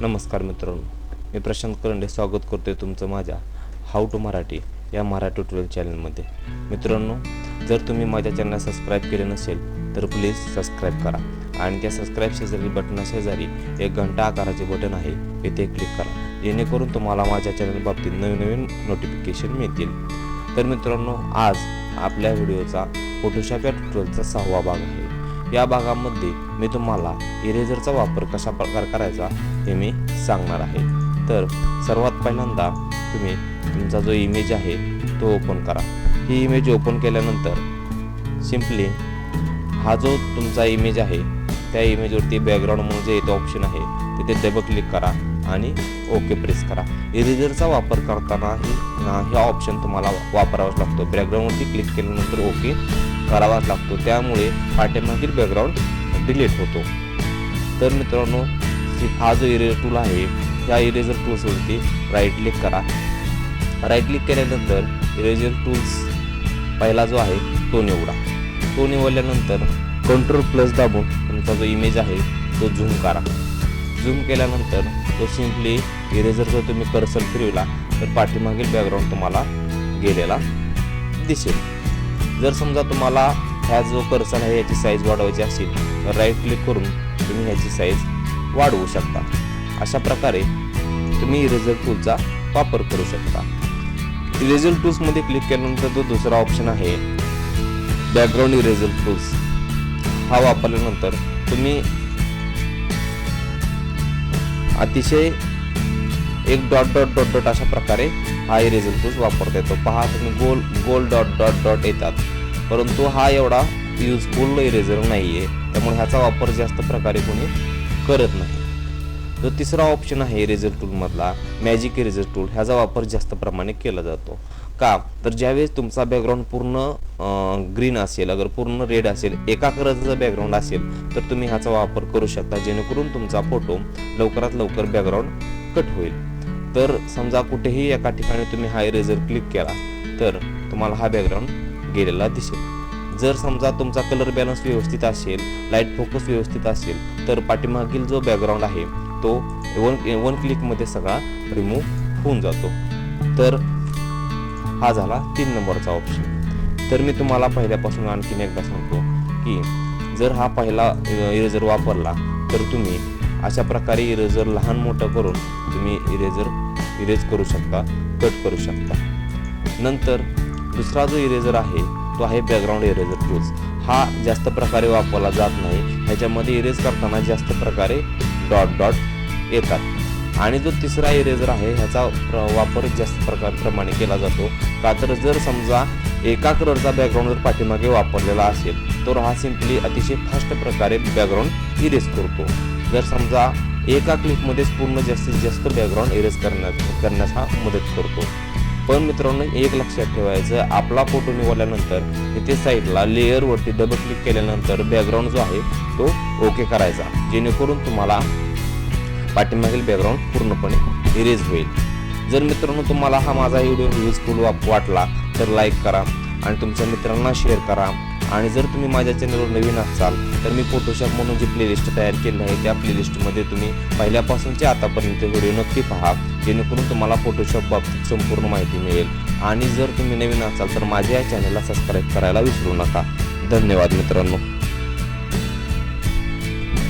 नमस्कार मित्रांनो मी प्रशांत करंडे स्वागत करतोय तुमचं माझ्या हाऊ टू मराठी या मराठी ट्युटोरियल चॅनलमध्ये मित्रांनो जर तुम्ही माझ्या चॅनल सबस्क्राईब केले नसेल तर प्लीज सबस्क्राईब करा आणि त्या सबस्क्राईब शेजारी बटना शेजारी एक घंटा आकाराचे बटन आहे येथे क्लिक करा. जेणेकरून तुम्हाला माझ्या चॅनल बाबतीत नवीन नवीन नोटिफिकेशन मिळतील. तर मित्रांनो आज आपल्या व्हिडिओचा फोटोशॉप या ट्युटोरियलचा सहावा भाग आहे. या भागामध्ये मी तुम्हाला इरेझरचा वापर कशा प्रकारे करायचा हे मी सांगणार आहे. तर सर्वात पहिल्यांदा तुम्ही तुमचा जो इमेज आहे तो ओपन करा. ही इमेज ओपन केल्यानंतर सिम्पली हा जो तुमचा इमेज आहे त्या इमेजवरती बॅकग्राऊंड म्हणून जे इथं ऑप्शन आहे तिथे डबल क्लिक करा आणि ओके प्रेस करा. इरेझरचा वापर करताना ही हा ऑप्शन तुम्हाला वापरावाच लागतो. बॅकग्राऊंडवरती क्लिक केल्यानंतर ओके करावाच लागतो. त्यामुळे पाठीमागील बॅकग्राऊंड डिलीट होतो. तर मित्रांनो हा जो इरेजर टूल आहे या इरेजर टूल्सवरती राईट क्लिक करा. राईट क्लिक केल्यानंतर इरेझर टूल्स पहिला जो आहे तो निवडा. तो निवडल्यानंतर कंट्रोल प्लस दाबून तुमचा जो इमेज आहे तो झूम करा. झूम केल्यानंतर तो सिम्पली इरेजर जर तुम्ही कर्सल फिरविला तर पाठीमागील बॅकग्राऊंड तुम्हाला गेलेला दिसेल. जर समजा तुम्हाला ह्या जो पर्सन आहे याची साईज वाढवायची असेल तर राईट क्लिक करून तुम्ही ह्याची साईज वाढवू शकता. अशा प्रकारे तुम्ही इरेझर टूलचा वापर करू शकता. इरेझर टूल्समध्ये क्लिक केल्यानंतर जो दुसरा ऑप्शन आहे बॅकग्राऊंड इरेझर टूल्स हा वापरल्यानंतर तुम्ही अतिशय एक डॉट डॉट डॉट डॉट अशा प्रकारे हा इरेझर टूल्स वापरता येतो. पहा तुम्ही गोल गोल डॉट डॉट डॉट येतात. परंतु हा एवढा युजफुल इरेझर नाही आहे त्यामुळे ह्याचा वापर जास्त प्रकारे कोणी करत नाही. जो तिसरा ऑप्शन आहे इरेझर टूलमधला मॅजिक इरेझर टूल ह्याचा वापर जास्त प्रमाणे केला जातो. का? तर ज्यावेळेस तुमचा बॅकग्राऊंड पूर्ण ग्रीन असेल अगर पूर्ण रेड असेल एका कलरचं बॅकग्राऊंड असेल तर तुम्ही ह्याचा वापर करू शकता. जेणेकरून तुमचा फोटो लवकरात लवकर बॅकग्राऊंड कट होईल. तर समजा कुठेही एका ठिकाणी तुम्ही हा इरेझर क्लिक केला तर तुम्हाला हा बॅकग्राऊंड गेलेला दिसेल. जर समजा तुमचा कलर बॅलन्स व्यवस्थित असेल लाइट फोकस व्यवस्थित असेल तर पाठीमागील जो बॅकग्राऊंड आहे तो वन वन क्लिकमध्ये सगळा रिमूव्ह होऊन जातो. तर हा झाला तीन नंबरचा ऑप्शन तर मी तुम्हाला पहिल्यापासून आणखीन एकदा सांगतो की जर हा पहिला इरेझर वापरला तर तुम्ही अशा प्रकारे इरेझर लहान मोठं करून तुम्ही इरेझर इरेज करू शकता कट करू शकता. नंतर दुसरा जो इरेझर आहे तो आहे बॅकग्राऊंड इरेझर टूल्स हा जास्त प्रकारे वापरला जात नाही. ह्याच्यामध्ये इरेज करताना जास्त प्रकारे डॉट डॉट येतात. आणि जो तिसरा इरेझर आहे ह्याचा प्र- वापर जास्त प्रकार प्रमाणे केला जातो. का तर जर समजा एका कलरचा बॅकग्राऊंड जर पाठीमागे वापरलेला असेल तर हा सिम्पली अतिशय फास्ट प्रकारे बॅकग्राऊंड इरेज करतो. जर समजा एका क्लिकमध्येच पूर्ण जास्तीत जास्त बॅकग्राऊंड इरेज करण्यास करण्यास हा मदत करतो. पण मित्रांनो एक लक्षात ठेवायचं आपला फोटो निवडल्यानंतर इथे साईडला लेअरवरती डबल क्लिक केल्यानंतर बॅकग्राऊंड जो आहे तो ओके करायचा. जेणेकरून तुम्हाला पाठीमागील बॅकग्राऊंड पूर्णपणे इरेज होईल. जर मित्रांनो तुम्हाला हा माझा व्हिडिओ युजफुल वाटला तर लाईक करा आणि तुमच्या मित्रांना शेअर करा. आणि जर तुम्ही माझ्या चॅनलवर नवीन असाल तर मी फोटोशॉप म्हणून जी प्लेलिस्ट तयार केली आहे त्या प्लेलिस्टमध्ये तुम्ही पहिल्यापासूनचे आतापर्यंत व्हिडिओ नक्की पहा. जेणेकरून तुम्हाला फोटोशॉप बाबतीत संपूर्ण माहिती मिळेल. आणि जर तुम्ही नवीन असाल तर माझ्या या चॅनलला सबस्क्राईब करायला विसरू नका. धन्यवाद मित्रांनो.